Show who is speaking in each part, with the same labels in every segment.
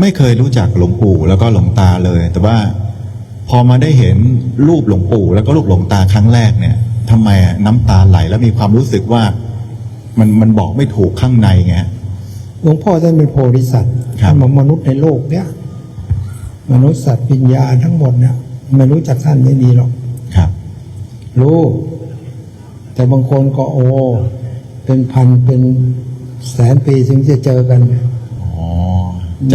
Speaker 1: ไม่เคยรู้จักหลวงปู่แล้วก็หลวงตาเลย แต่ว่าพอมาได้เห็นรูปหลวงปู่แล้วก็รูปหลวงตาครั้งแรกเนี่ยทำไมอะน้ำตาไหลแล้วมีความรู้สึกว่ามันมันบอกไม่ถูกข้างในไง
Speaker 2: หลวงพ่อท่านเป็นโพธิสัตว์
Speaker 1: ครับ
Speaker 2: ท่านบอกมนุษย์ในโลกเนี้ยมนุษย์สัตว์วิญญาณทั้งหมดเนี่ยไม่รู้จักท่านไม่มีหรอก
Speaker 1: ครับ
Speaker 2: รู้ แต่บางคนก็โอ เป็นพันเป็นแสนปีถึงจะเจอกัน
Speaker 1: อ๋อ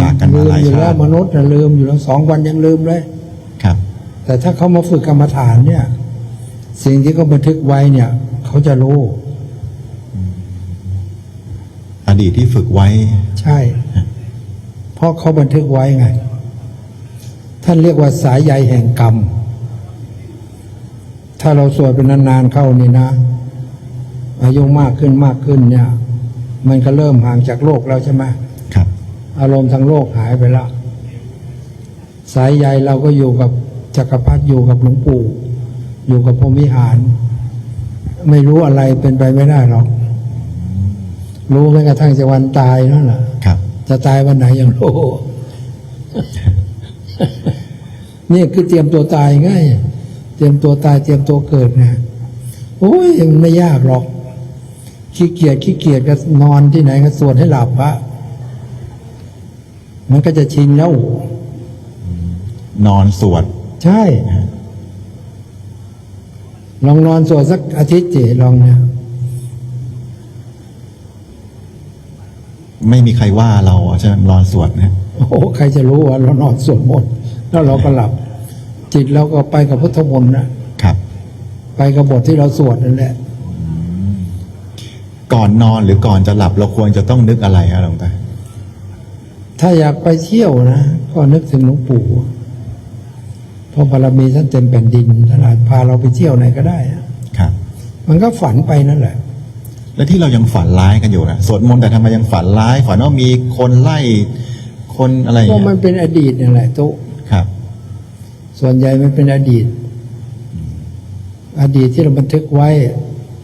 Speaker 1: จากกันมาหลาย
Speaker 2: ลือยู่
Speaker 1: ชา
Speaker 2: แล้ว
Speaker 1: ติ
Speaker 2: มนุษย์น่ะลืมอยู่แล้วสองวันยังลืมเลย
Speaker 1: ครับ
Speaker 2: แต่ถ้าเขามาฝึกกรรมฐานเนี่ย สิ่งที่เขาบันทึกไว้เนี่ย เขาจะรู้
Speaker 1: อดีตที่ฝึกไว้
Speaker 2: ใช่ เพราะเขาบันทึกไว้ไง ท่านเรียกว่าสายใยแห่งกรรม ถ้าเราสวดเป็นนานๆเข้านี่นะ อายุมากขึ้นมากขึ้นเนี่ย มันก็เริ่มห่างจากโลกแล้วใช่ไหม
Speaker 1: ครับ
Speaker 2: อารมณ์ทางโลกหายไปแล้วสายใยเราก็อยู่กับจักรพรรดิอยู่กับหลวงปู่ อยู่กับพรหมวิหาร ไม่รู้อะไรเป็นไปไม่ได้หรอก รู้แม้กระทั่งจะวันตายนั่นแหละ
Speaker 1: ครับ
Speaker 2: จะตายวันไหนยังรู้นี่คือเตรียมตัวตายไง่าย เตรียมตัวตายเตรียมตัวเกิดนะโอ้ยมันไม่ยากหรอก ขี้เกียจขี้เกียจก็นอนที่ไหนก็สวดให้หลับพระ มันก็จะชินแล้ว
Speaker 1: นอนสวด
Speaker 2: ใช่ลองนอนสวดสักอาทิตย์จิลองเนี่ย
Speaker 1: ไม่มีใครว่าเราอะใช่ไหมนอนสวดนะ
Speaker 2: โอ้โหใครจะรู้ว่าเรานอนสวดมนต์แล้วเราก็หลับ จิตเราก็ไปกับพุทธมนต์นะครับ ไปกับบทที่เราสวดนั่นแหละ
Speaker 1: ก่อนนอนหรือก่อนจะหลับเราควรจะต้องนึกอะไรครับหลวงตา
Speaker 2: ถ้าอยากไปเที่ยวนะ ก็นึกถึงหลวงปู่เพราะบารมีท่านเต็มแผ่นดินท่านอาจพาเราไปเที่ยวไหนก็ได้อะ
Speaker 1: ครับ
Speaker 2: มันก็ฝันไปนั่นแหละ
Speaker 1: แล้วที่เรายังฝันร้ายกันอยู่นะสวดมนต์แต่ทำไมยังฝันร้าย ฝันว่ามีคนไล่คนอะไรอย่าง
Speaker 2: ก็
Speaker 1: เงี้
Speaker 2: มัน
Speaker 1: ย
Speaker 2: เป็นอดีตนั่นแหละตุ
Speaker 1: ครับ
Speaker 2: ส่วนใหญ่มันเป็นอดีต อดีตที่เราบันทึกไว้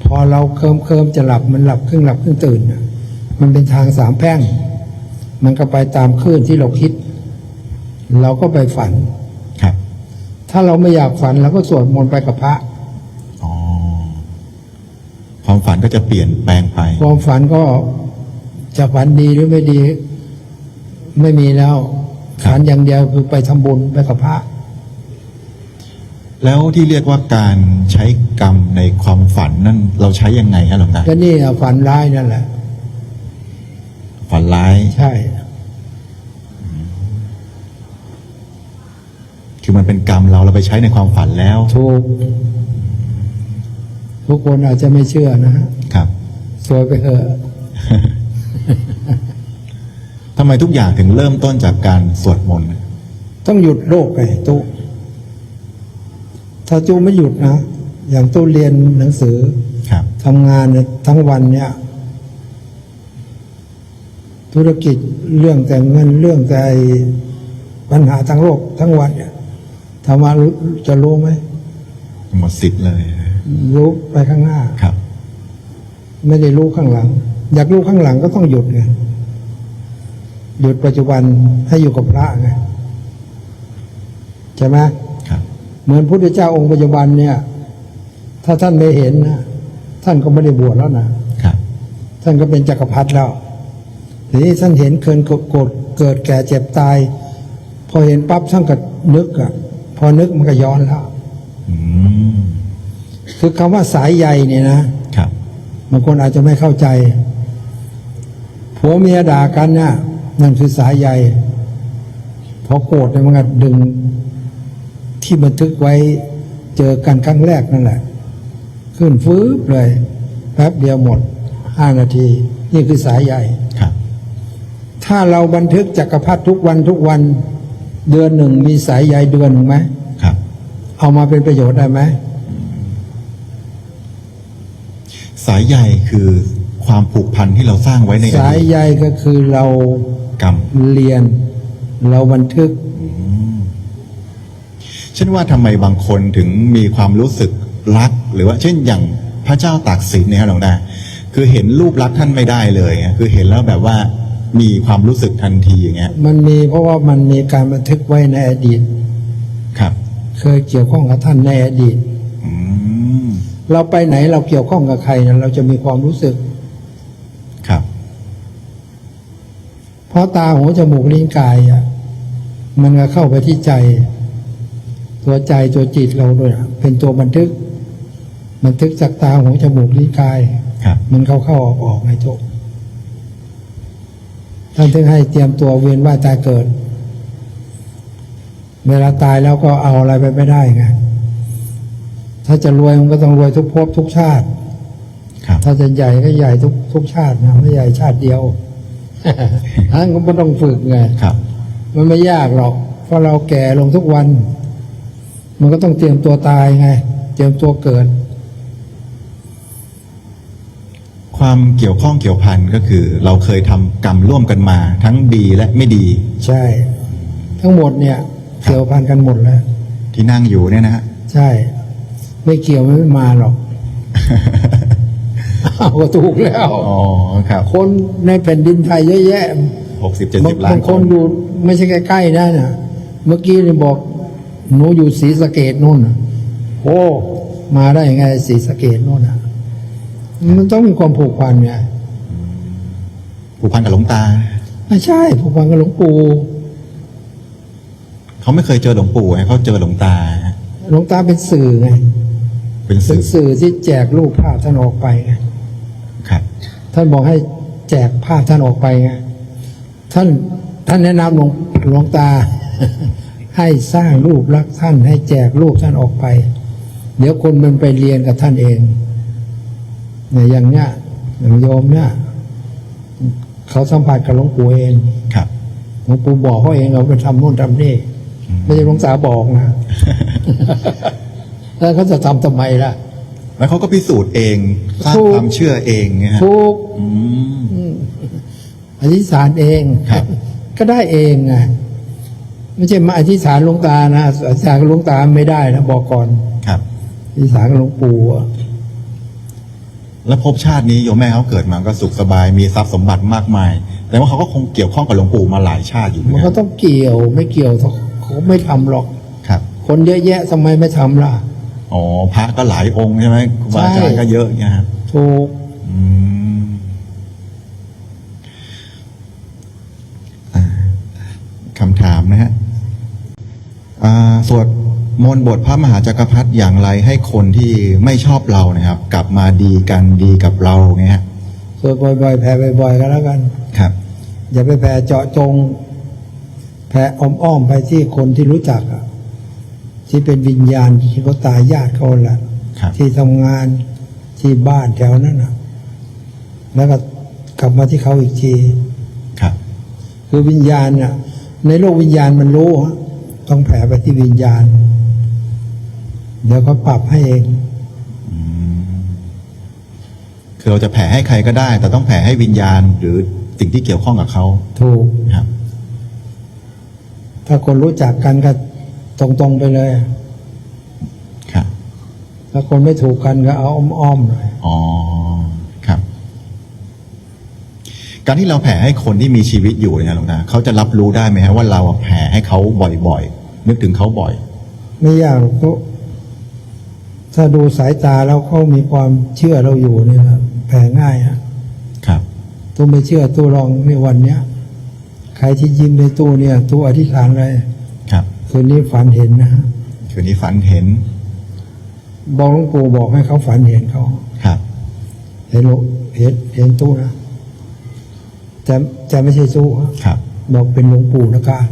Speaker 2: พอเราเคิมเคิมๆจะหลับมันหลับครึ่งหลับครึ่งตื่นน่ะมันเป็นทางสามแพร่ง มันก็ไปตามคลื่นที่เราคิด เราก็ไปฝัน
Speaker 1: ครับ
Speaker 2: ถ้าเราไม่อยากฝันเราก็สวดมนต์ไปกับพระ
Speaker 1: อ๋อความฝันก็จะเปลี่ยนแปลงไป
Speaker 2: ความฝันก็จะฝันดีหรือไม่ดี ไม่มีแล้ว
Speaker 1: ครับ
Speaker 2: ฝันอย่างเดียวคือไปทำบุญไปกับพระ
Speaker 1: แล้วที่เรียกว่าการใช้กรรมในความฝันนั่นเราใช้ยังไงครับหลวงตา
Speaker 2: ก็นี่อะฝันร้ายนั่นแหละ
Speaker 1: ฝันร้าย
Speaker 2: ใช่
Speaker 1: คือมันเป็นกรรมเราเราไปใช้ในความฝันแล้ว
Speaker 2: ถูก ทุกคนอาจจะไม่เชื่อนะฮะ
Speaker 1: ครับ
Speaker 2: สวยไปเถอะ
Speaker 1: ทำไมทุกอย่างถึงเริ่มต้นจากการสวดมนต์
Speaker 2: ต้องหยุดโลกไปตู้ถ้าจูไม่หยุดนะ อย่างตู้เรียนหนังสือ
Speaker 1: ครับ
Speaker 2: ทำงานเนี่ยทั้งวันเนี่ย ธุรกิจเรื่องแต่เงินเรื่องแต่ปัญหาทางโลกทั้งวันเนี่ยถามว่ารู้จะรู้ไหม
Speaker 1: หมดสิทธิ์เลย
Speaker 2: รู้ไปข้างหน้า
Speaker 1: ครับ
Speaker 2: ไม่ได้รู้ข้างหลัง อยากรู้ข้างหลังก็ต้องหยุดไงหยุดปัจจุบันให้อยู่กับพระไงใช่ไหม
Speaker 1: ครับ
Speaker 2: เหมือนพุทธเจ้าองค์ปัจจุบันเนี่ย ถ้าท่านไม่เห็นนะท่านก็ไม่ได้บวชแล้วนะครับ ท่านก็เป็นจักรพรรดิแล้ว ทีนี้ท่านเห็นเคินโกรธเกิดแก่เจ็บตาย พอเห็นปั๊บท่านก็นึกอะ พอนึกมันก็ย้อนแล้ว
Speaker 1: อืม
Speaker 2: คือคำว่าสายใยเนี่ยนะ
Speaker 1: ครับ
Speaker 2: บางคนอาจจะไม่เข้าใจผัวเมียด่ากันเนี่ยนั่นคือสายใยพอโกรธเนี่ยมันก็ดึงที่บันทึกไว้เจอกันครั้งแรกนั่นแหละ ขึ้นฟื้บเลยแป๊บเดียวหมดห้านาที นี่คือสายใย
Speaker 1: ครับ
Speaker 2: ถ้าเราบันทึกจักรพรรดิทุกวันทุกวันเดือนหนึ่งมีสายใยเดือนหนึ่งไหม
Speaker 1: ครับ
Speaker 2: เอามาเป็นประโยชน์ได้ไหม
Speaker 1: สายใยคือความผูกพันที่เราสร้างไว้ในอ
Speaker 2: สาย
Speaker 1: ดีต
Speaker 2: ใยก็คือเรา
Speaker 1: กรรม
Speaker 2: เรียน เราบันทึก
Speaker 1: เช่นว่าทำไมบางคนถึงมีความรู้สึกรัก หรือว่าเช่นอย่างพระเจ้าตากสินเนี่ยครับหลวงตาคือเห็นรูปลักษณ์ท่านไม่ได้เลยอะคือเห็นแล้วแบบว่า มีความรู้สึกทันทีอย่างเงี้ย
Speaker 2: มันมีเพราะว่ามันมีการบันทึกไว้ในอดีต
Speaker 1: ครับ
Speaker 2: เคยเกี่ยวข้องกับท่านในอดีต
Speaker 1: อืม
Speaker 2: เราไปไหนเราเกี่ยวข้องกับใครนะเราจะมีความรู้สึก
Speaker 1: ครับ
Speaker 2: เพราะตาหูจมูกลิ้นกายอะ มันก็เข้าไปที่ใจ ตัวใจตัวจิตเราด้วยอะเป็นตัวบันทึก บันทึกจากตาหูจมูกลิ้นกาย
Speaker 1: ครับ
Speaker 2: มันเข้าเข้าออกออกไงโจก ท่านถึงให้เตรียมตัวเวียนว่ายตายเกิด เวลาตายแล้วก็เอาอะไรไปไม่ได้ไงถ้าจะรวยมันก็ต้องรวยทุกภพทุกชาติ
Speaker 1: ครับ
Speaker 2: ถ้าจะใหญ่ก็ใหญ่ทุกทุกชาตินะไม่ใหญ่ชาติเดียวอันนั้นก็ไม่ต้องฝึกไง
Speaker 1: ครับ
Speaker 2: มันไม่ยากหรอกเพราะเราแก่ลงทุกวัน มันก็ต้องเตรียมตัวตายไง เตรียมตัวเกิด
Speaker 1: ความเกี่ยวข้องเกี่ยวพันก็คือ เราเคยทำกรรมร่วมกันมา ทั้งดีและไม่ดี
Speaker 2: ใช่ ทั้งหมดเนี่ยเกี่ยวพันกันหมดแล้ว
Speaker 1: ที่นั่งอยู่เนี่ยนะฮะ
Speaker 2: ใช่ ไม่เกี่ยวมันไม่มาหรอก เอาก็ถูกแล้ว
Speaker 1: อ๋อครับ
Speaker 2: คนในแผ่นดินไทยเยอะแยะ
Speaker 1: หกสิบเจ็ด
Speaker 2: บา
Speaker 1: สิ
Speaker 2: ง
Speaker 1: บล้าน
Speaker 2: บางคนอยู่ไม่ใช่ใกล้ๆนะน่ะเมื่อกี้นี่บอกหนูอยู่ศรีสะเกดนู่นน่ะโอ้มาได้ยังไงศรีสะเกดนู่นน่ะ มันต้องมีความผูกพันไง
Speaker 1: ผูกพันกับหลวงตา
Speaker 2: ไม่ใช่ ผูกพันกับหลวงปู่
Speaker 1: เขาไม่เคยเจอหลวงปู่ไงเขาเจอหลวงตา
Speaker 2: หลวงตาเป็นสื่อไง
Speaker 1: เป็น
Speaker 2: เป็
Speaker 1: สื่
Speaker 2: น
Speaker 1: อ
Speaker 2: สื่อที่แจกรูปภาพท่านออกไปไง
Speaker 1: ครับ
Speaker 2: ท่านบอกให้แจกภาพท่านออกไปไงท่านท่านแนะนำหลวงหลวงตา ให้สร้างรูปลักษณ์ท่านให้แจกรูปท่านออกไป เดี๋ยวคนมันไปเรียนกับท่านเอง เนี่ยอย่างเนี้ยอย่างโยมเนี่ยเขาสัมผัสกับหลวงปู่เอง
Speaker 1: ครับ
Speaker 2: หลวงปู่บอกเขาเองเราไปทำโน่นทำนี่ไม่ใช่หลวงตาบอกนะ แล้วเขาจะทำทำไมล่ะ
Speaker 1: แล้วเขาก็พิสูจน์เองสร้าง
Speaker 2: ถูก
Speaker 1: ความเชื่อเองไงฮะ
Speaker 2: ทุก
Speaker 1: อืม
Speaker 2: อธิษฐานเอง
Speaker 1: ครับ
Speaker 2: ก็ได้เองไงไม่ใช่มาอธิษฐานหลวงตานะอธิษฐานกับหลวงตาไม่ได้นะบอกก่อน
Speaker 1: ครับ
Speaker 2: อธิษฐานกับหลวงปู่อะ
Speaker 1: แล้วภพชาตินี้โยมแม่เขาเกิดมาก็สุขสบายมีทรัพย์สมบัติมากมาย แต่ว่าเขาก็คงเกี่ยวข้องกับหลวงปู่มาหลายชาติอยู่เหมือน
Speaker 2: มัน
Speaker 1: กั
Speaker 2: ก็
Speaker 1: น
Speaker 2: ต้องเกี่ยวไม่เกี่ยวเขาไม่ทำหรอก
Speaker 1: ครับ
Speaker 2: คนเยอะแยะทำไมไม่ทำล่ะ
Speaker 1: อ๋อพระก็หลายองค์ใช่ไหมครูบาอาจารย์ก็เยอะเนะครับ
Speaker 2: ถูก
Speaker 1: อืมอ่าคำถามนะฮะอ่าสวด มนต์บทพระมหาจักรพรรดิอย่างไรให้คนที่ไม่ชอบเรานะครับ กลับมาดีกันดีกับเราเงี้ยฮะ
Speaker 2: สวดบ่อยๆแผ่บ่อยๆก็แล้วกัน
Speaker 1: ครับ
Speaker 2: อย่าไปแผ่เจาะจง แผ่อ้อมๆไปที่คนที่รู้จักอะที่เป็นวิญญาณที่เขาตายญาติเขาแหละ
Speaker 1: ครับ
Speaker 2: ที่ทำงานที่บ้านแถวนั้นนะแล้วก็กลับมาที่เขาอีกที
Speaker 1: ครับ
Speaker 2: คือวิญญาณน่ะ ในโลกวิญญาณมันรู้ฮะต้องแผ่ไปที่วิญญาณ เดี๋ยวเขาปรับให้เอง
Speaker 1: คือเราจะแผ่ให้ใครก็ได้ แต่ต้องแผ่ให้วิญญาณ หรือสิ่งที่เกี่ยวข้องกับเขา
Speaker 2: ถูก
Speaker 1: ครับ
Speaker 2: ถ้าคนรู้จักกันก็ตรงๆไปเลย
Speaker 1: ครับ
Speaker 2: ถ้าคนไม่ถูกกันก็เอาอ้อมๆหน่อย
Speaker 1: อ๋อครับ การที่เราแผ่ให้คนที่มีชีวิตอยู่เนี่ยหลวงตาเขาจะรับรู้ได้ไหมฮะว่าเราแผ่ให้เขาบ่อยๆนึกถึงเขาบ่อย
Speaker 2: ไม่ยากหรอกเขา ถ้าดูสายตาแล้วเขามีความเชื่อเราอยู่เนี่ยนะแผ่ง่ายฮะ
Speaker 1: ครับ
Speaker 2: ตู้ไม่เชื่อตู้ลองในวันเนี้ยใครที่ยิ้มในตู้เนี่ยตู้อธิษฐานเลย
Speaker 1: ครับ
Speaker 2: คืนนี้ฝันเห็นนะฮะ
Speaker 1: คืนนี้ฝันเห็น
Speaker 2: บอกหลวงปู่บอกให้เขาฝันเห็นเขา
Speaker 1: ครับ
Speaker 2: เห็นหลวงเห็นเห็นตู้นะแต่แต่ไม่ใช่ตู้ฮะ
Speaker 1: ครับ
Speaker 2: บอกเป็นหลวงปู่นะครับ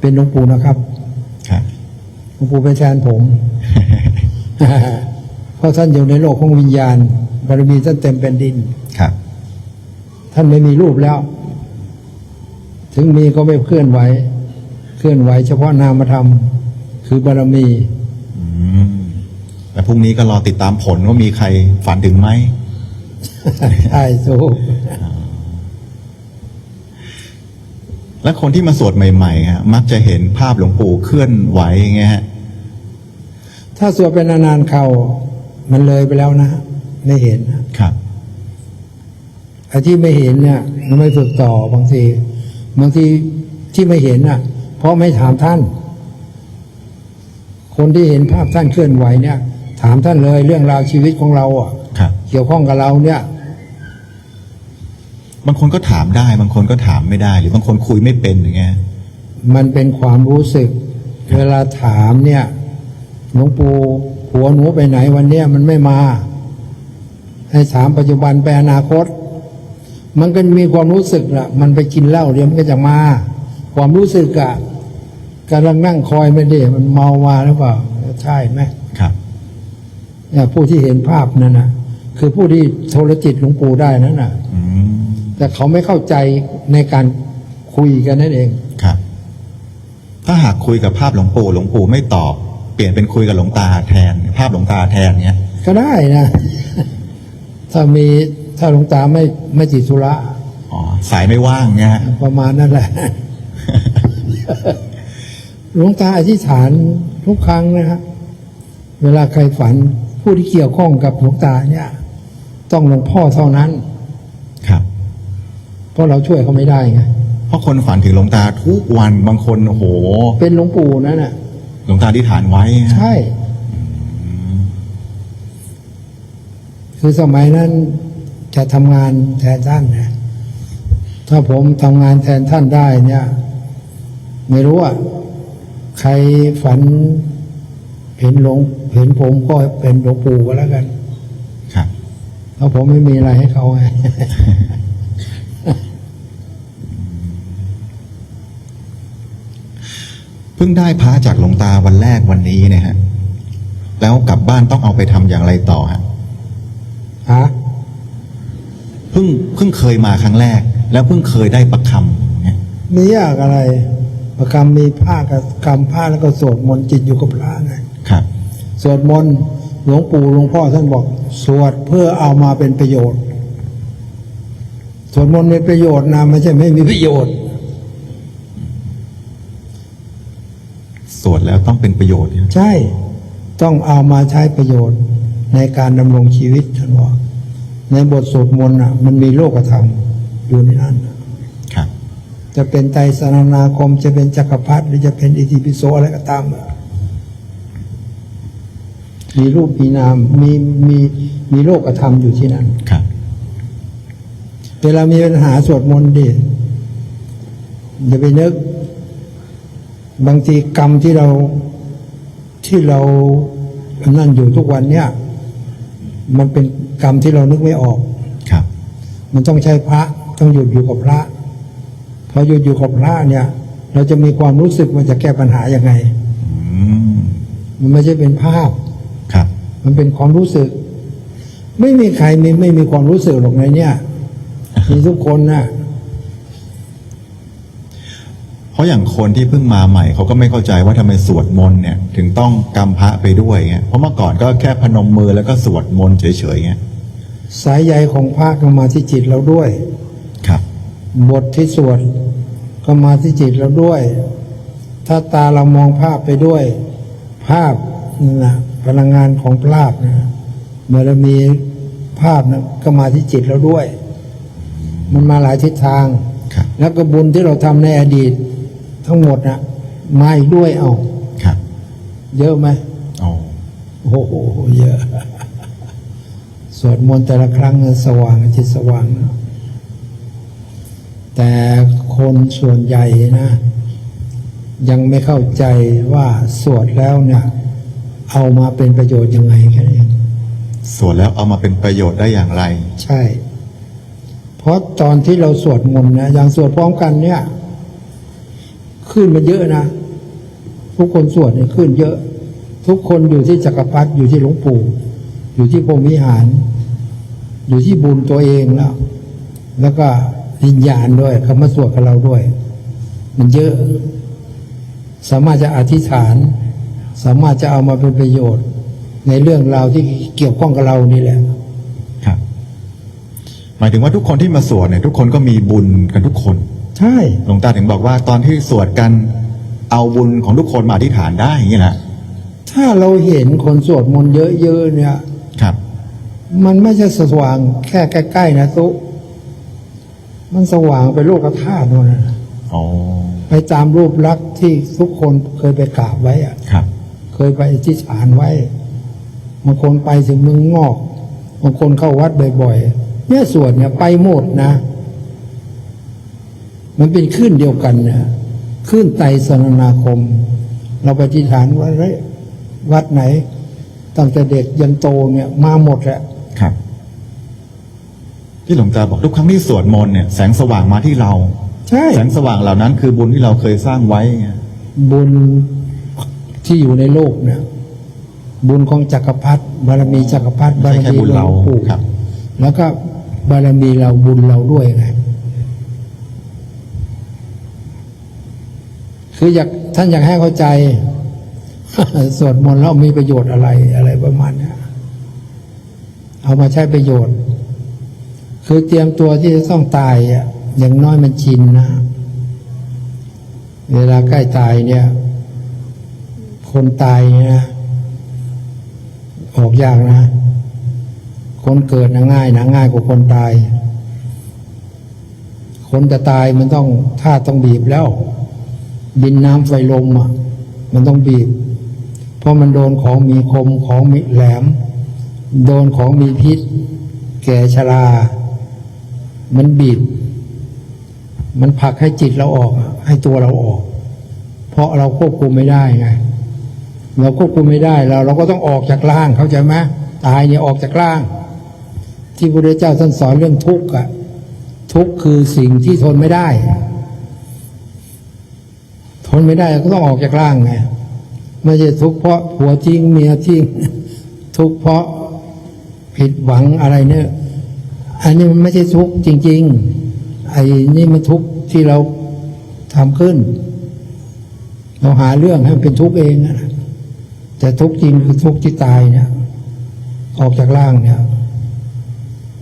Speaker 2: เป็นหลวงปู่นะครับ
Speaker 1: ครับ
Speaker 2: หลวงปู่ไปแทนผม เพราะท่านอยู่ในโลกของวิญญาณบารมีท่านเต็มเป็นดิน
Speaker 1: ครับ
Speaker 2: ท่านไม่มีรูปแล้ว ถึงมีก็ไม่เคลื่อนไหว เคลื่อนไหว เฉพาะนามธรรม คือบารมี
Speaker 1: อืมแล้วพรุ่งนี้ก็รอติดตามผลว่ามีใครฝันถึงไหม
Speaker 2: ใช่สู
Speaker 1: และคนที่มาสวดใหม่ๆฮะมักจะเห็นภาพหลวงปู่เคลื่อนไหวอย่างเงี้ยฮะ
Speaker 2: ถ้าสวดเป็นนานๆเข้ามันเลยไปแล้วนะ ไม่เห็นนะ
Speaker 1: ครับ
Speaker 2: ไอ้ที่ไม่เห็นเนี่ยมันไม่ฝึกต่อบางทีบางทีที่ไม่เห็นน่ะ เพราะไม่ถามท่าน คนที่เห็นภาพท่านเคลื่อนไหวเนี่ย ถามท่านเลยเรื่องราวชีวิตของเราอะ
Speaker 1: ครับ
Speaker 2: เกี่ยวข้องกับเราเนี่ย
Speaker 1: บางคนก็ถามได้ บางคนก็ถามไม่ได้ หรือบางคนคุยไม่เป็นอย่างเงี้ย
Speaker 2: มันเป็นความรู้สึก เวลาถามเนี่ย หลวงปู่หัวหนูไปไหนวันเนี้ยมันไม่มา ให้ถามปัจจุบันไปอนาคต มันก็มีความรู้สึกละมันไปกินเหล้าเดี๋ยวมันก็จะมา ความรู้สึกอะกำลังนั่งคอยไม่ได้มันเมามาหรือเปล่าใช่ไหม
Speaker 1: ครับ
Speaker 2: เนี่ยผู้ที่เห็นภาพนั่นนะคือผู้ที่โทรจิตหลวงปู่ได้นั่นน่ะ
Speaker 1: อืม
Speaker 2: แต่เขาไม่เข้าใจในการคุยกันนั่นเอง
Speaker 1: ครับ ถ้าหากคุยกับภาพหลวงปู่หลวงปู่ไม่ตอบเปลี่ยนเป็นคุยกับหลวงตาแทน ภาพหลวงตาแทนเงี้ย
Speaker 2: ก็ได้นะ ถ้ามีถ้าหลวงตาไม่ไม่จิตธุระ
Speaker 1: อ๋อสายไม่ว่างเงี้ยฮะ
Speaker 2: ประมาณนั่นแหละหลวงตาอธิษฐานทุกครั้งนะครับเวลาใครฝันผู้ที่เกี่ยวข้องกับหลวงตาเนี่ย ต้องหลวงพ่อเท่านั้น
Speaker 1: ครับ
Speaker 2: เพราะเราช่วยเขาไม่ได้ไง
Speaker 1: เพราะคนฝันถึงหลวงตาทุกวันบางคนโอ้โห
Speaker 2: เป็นหลวงปู่นั่นน่ะ
Speaker 1: หลวงตาที่ฐานไว้ฮะ
Speaker 2: ใช่ คือสมัยนั้นจะทำงานแทนท่านนะถ้าผมทำงานแทนท่านได้เนี่ย ไม่รู้ว่าใครฝันเห็นหลวงเห็นผมก็เป็นหลวงปู่ก็แล้วกัน
Speaker 1: ครับ
Speaker 2: เพราะผมไม่มีอะไรให้เขาไง
Speaker 1: พิ่งได้พระจากหลวงตาวันแรกวันนี้เนี่ยฮะ แล้วกลับบ้านต้องเอาไปทำอย่างไรต่อฮะ
Speaker 2: ฮะ
Speaker 1: เพิ่งเพิ่งเคยมาครั้งแรก แล้วเพิ่งเคยได้ประคำเนี่ย
Speaker 2: มียากอะไร ประกรรมมีผ้ากับกรรมผ้าแล้วก็สวดมนต์จิตอยู่กับพระไง
Speaker 1: ครับ
Speaker 2: สวดมนต์หลวงปู่หลวงพ่อท่านบอก สวดเพื่อเอามาเป็นประโยชน์ สวดมนต์เป็นประโยชน์นะไม่ใช่ไม่มีประโยชน์
Speaker 1: สวดแล้วต้องเป็นประโยชน์เนี่ย
Speaker 2: ใช่ ต้องเอามาใช้ประโยชน์ในการดำรงชีวิตท่านบอกในบทสวดมนต์อะ มันมีโลกธรรมอยู่ในนั้นน่ะ
Speaker 1: ครับ
Speaker 2: จะเป็นไตรสรณาคม จะเป็นจักรพรรดิหรือจะเป็นอิติปิโสอะไรก็ตามอะมีรูปมีนามมีมีมีโลกธรรมอยู่ที่นั่น
Speaker 1: ครับ
Speaker 2: เวลามีปัญหาสวดมนต์ดิอย่าไปนึก บางทีกรรมที่เราที่เรานั่นอยู่ทุกวันเนี่ย มันเป็นกรรมที่เรานึกไม่ออก
Speaker 1: ครับ
Speaker 2: มันต้องใช้พระต้องหยุดอยู่กับพระพอหยุดอยู่กับพระเนี่ย เราจะมีความรู้สึกมันจะแก้ปัญหายังไง
Speaker 1: อืม
Speaker 2: มันไม่ใช่เป็นภาพ
Speaker 1: ครับ
Speaker 2: มันเป็นความรู้สึก ไม่มีใครมีไม่มีความรู้สึกหรอกในเนี่ยมีทุกคนน่ะ
Speaker 1: เราะอย่างคนที่เพิ่งมาใหม่เขาก็ไม่เข้าใจว่าทำไมสวดมนต์เนี่ยถึงต้องกำพระไปด้วยเงี้ยเพราะเมื่อก่อนก็แค่พนมมือแล้วก็สวดมนต์เฉยๆเงี้ย
Speaker 2: สายใยของพระก็มาที่จิตเราด้วย
Speaker 1: ครับ
Speaker 2: บทที่สวดก็มาที่จิตเราด้วย ถ้าตาเรามองภาพไปด้วย ภาพนั่นนะพลังงานของภาพนะเมื่อเรามีภาพนะก็มาที่จิตเราด้วย มันมาหลายทิศทาง
Speaker 1: ครับ
Speaker 2: แล้วก็บุญที่เราทำในอดีต ทั้งหมดนะมาอีกด้วยเอา
Speaker 1: ครับ
Speaker 2: เยอะไหม
Speaker 1: โอ้
Speaker 2: โอ้โหเยอะ สวดมนต์แต่ละครั้งเนี่ยสว่างจิตสว่างนะแต่คนส่วนใหญ่นะ ยังไม่เข้าใจว่าสวดแล้วเนี่ยเอามาเป็นประโยชน์ยังไงแค่นั้นเอง
Speaker 1: สวดแล้วเอามาเป็นประโยชน์ได้อย่างไร
Speaker 2: ใช่ เพราะตอนที่เราสวดมนต์นะอย่างสวดพร้อมกันเนี่ย ขึ้นมันเยอะนะ ทุกคนสวดเนี่ยขึ้นเยอะ ทุกคนอยู่ที่จักรพรรดิอยู่ที่หลวงปู่ อยู่ที่พรมิหาร อยู่ที่บุญตัวเองแล้วแล้วก็วิญญาณด้วยเขามาสวดกับเราด้วย มันเยอะ สามารถจะอธิษฐาน สามารถจะเอามาเป็นประโยชน์ ในเรื่องราวที่เกี่ยวข้องกับเรานี่แหละ
Speaker 1: ครับ หมายถึงว่าทุกคนที่มาสวดเนี่ยทุกคนก็มีบุญกันทุกคน
Speaker 2: ใช่
Speaker 1: หลวงตาถึงบอกว่าตอนที่สวดกันเอาบุญของทุกคนมาอธิษฐานได้อย่างนี้แหละ
Speaker 2: ถ้าเราเห็นคนสวดมนต์เยอะๆเนี่ย
Speaker 1: ครับ
Speaker 2: มันไม่ใช่สว่างแค่ใกล้ๆนะตุมันสว่างไปโลกธาตุนู่นน่ะ
Speaker 1: อ๋อ
Speaker 2: ไปตามรูปลักษณ์ที่ทุกคนเคยไปกราบไว้อะ
Speaker 1: ครับ
Speaker 2: เคยไปอธิษฐานไว้บางคนไปถึงเมืองงอกบางคนเข้าวัดบ่อยๆเนี่ยส่วนเนี่ยไปหมดนะ มันเป็นคลื่นเดียวกันนะคลื่นไตรสรณาคม เราไปอธิษฐานว่าเฮ้ยวัดไหน ตั้งแต่เด็กยันโตเนี่ย มาหมดแหละ
Speaker 1: ครับที่หลวงตาบอกทุกครั้งที่สวดมนต์เนี่ยแสงสว่างมาที่เรา
Speaker 2: ใช่
Speaker 1: แสงสว่างเหล่านั้น คือบุญที่เราเคยสร้างไว้ไง
Speaker 2: บุญที่อยู่ในโลกเนี่ยบุญของจักรพรรดิบารมีจักรพรรดิบาร
Speaker 1: ไม่ใช่
Speaker 2: มี
Speaker 1: แค่บุญเรา
Speaker 2: หลวงปู่
Speaker 1: ครับ
Speaker 2: แล้วก็บารมีเราบุญเราด้วยไง คืออยากท่านอยากให้เข้าใจ สวดมนต์แล้วมีประโยชน์อะไรอะไรประมาณนี้เอามาใช้ประโยชน์ คือเตรียมตัวที่จะต้องตายอะอย่างน้อยมันชินนะ เวลาใกล้ตายเนี่ย คนตายเนี่ยนะออกยากนะ คนเกิดนะง่ายนะง่ายกว่าคนตาย คนจะตายมันต้องธาต้องบีบแล้ว ดินน้ำไฟลมอะมันต้องบีบ เพราะมันโดนของมีคมของมีแหลม โดนของมีพิษ แก่ชรา มันบีบ มันผลักให้จิตเราออก ให้ตัวเราออก เพราะเราควบคุมไม่ได้ไง เราควบคุมไม่ได้เราเราก็ต้องออกจากร่างเข้าใจไหมตายเนี่ยออกจากร่าง ที่พระพุทธเจ้าท่านสอนเรื่องทุกข์อะทุกข์คือสิ่งที่ทนไม่ได้ ทนไม่ได้ก็ต้องออกจากร่างไงไม่ใช่ทุกข์เพราะผัวทิ้งเมียทิ้งทุกข์เพราะผิดหวังอะไรเนี่ย อันนี้มันไม่ใช่ทุกข์จริง ๆ ไอ้นี่มันทุกข์ที่เราทำขึ้น เราหาเรื่องให้มันเป็นทุกข์เองนะแต่ทุกข์จริงคือทุกข์ที่ตายเนี่ย ออกจากร่างเนี่ย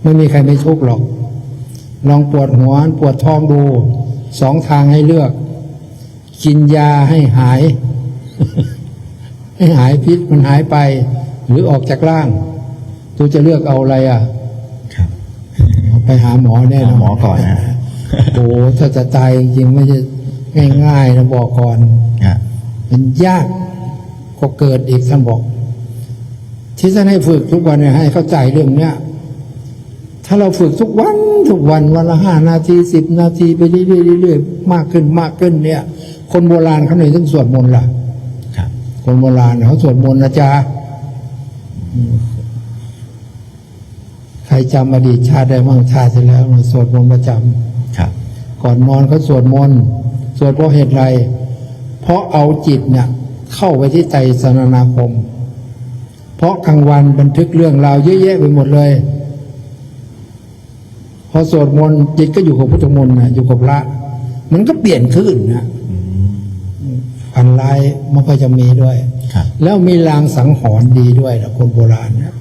Speaker 2: ไม่มีใครไม่ทุกข์หรอก ลองปวดหัวปวดท้องดูสองทางให้เลือก กินยาให้หาย ให้หายพิษมันหายไป หรือออกจากร่าง ตัวจะเลือกเอาอะไรอะ
Speaker 1: ครับ
Speaker 2: ไปหาหมอแน่นอน
Speaker 1: หาหมอก่อนนะ
Speaker 2: โอ้ถ้าจะตายจริงๆไม่ใช่ง่ายๆนะบอกก่อน
Speaker 1: ฮะ
Speaker 2: เป็นยากก็เกิดอีกท่านบอก ที่ท่านให้ฝึกทุกวันเนี่ยให้เข้าใจเรื่องเนี้ยถ้าเราฝึกทุกวันทุกวันวันละห้านาทีสิบนาทีไปเรื่อยๆเรื่อยๆมากขึ้นมากขึ้นเนี่ย คนโบราณเขาเนี่ยต้องสวดมนต์ล่ะ
Speaker 1: ครับ
Speaker 2: คนโบราณเขาสวดมนต์นะจ๊ะอืมใครจำอดีตชาติได้บ้างชาติที่แล้วนะสวดมนต์ประจำ
Speaker 1: ครับ
Speaker 2: ก่อนนอนเขาสวดมนต์สวดเพราะเหตุไร เพราะเอาจิตเนี่ย เข้าไปที่ใจสนนาคม เพราะกลางวันบันทึกเรื่องราวเยอะแยะไปหมดเลย พอสวดมนต์จิตก็อยู่กับพุทธมนต์นะอยู่กับพระมันก็เปลี่ยนขึ้นนะ ฝันร้ายมันก็จะมีด้วย
Speaker 1: ครับ
Speaker 2: แล้วมีลางสังหรณ์ดีด้วยนะคนโบราณนะ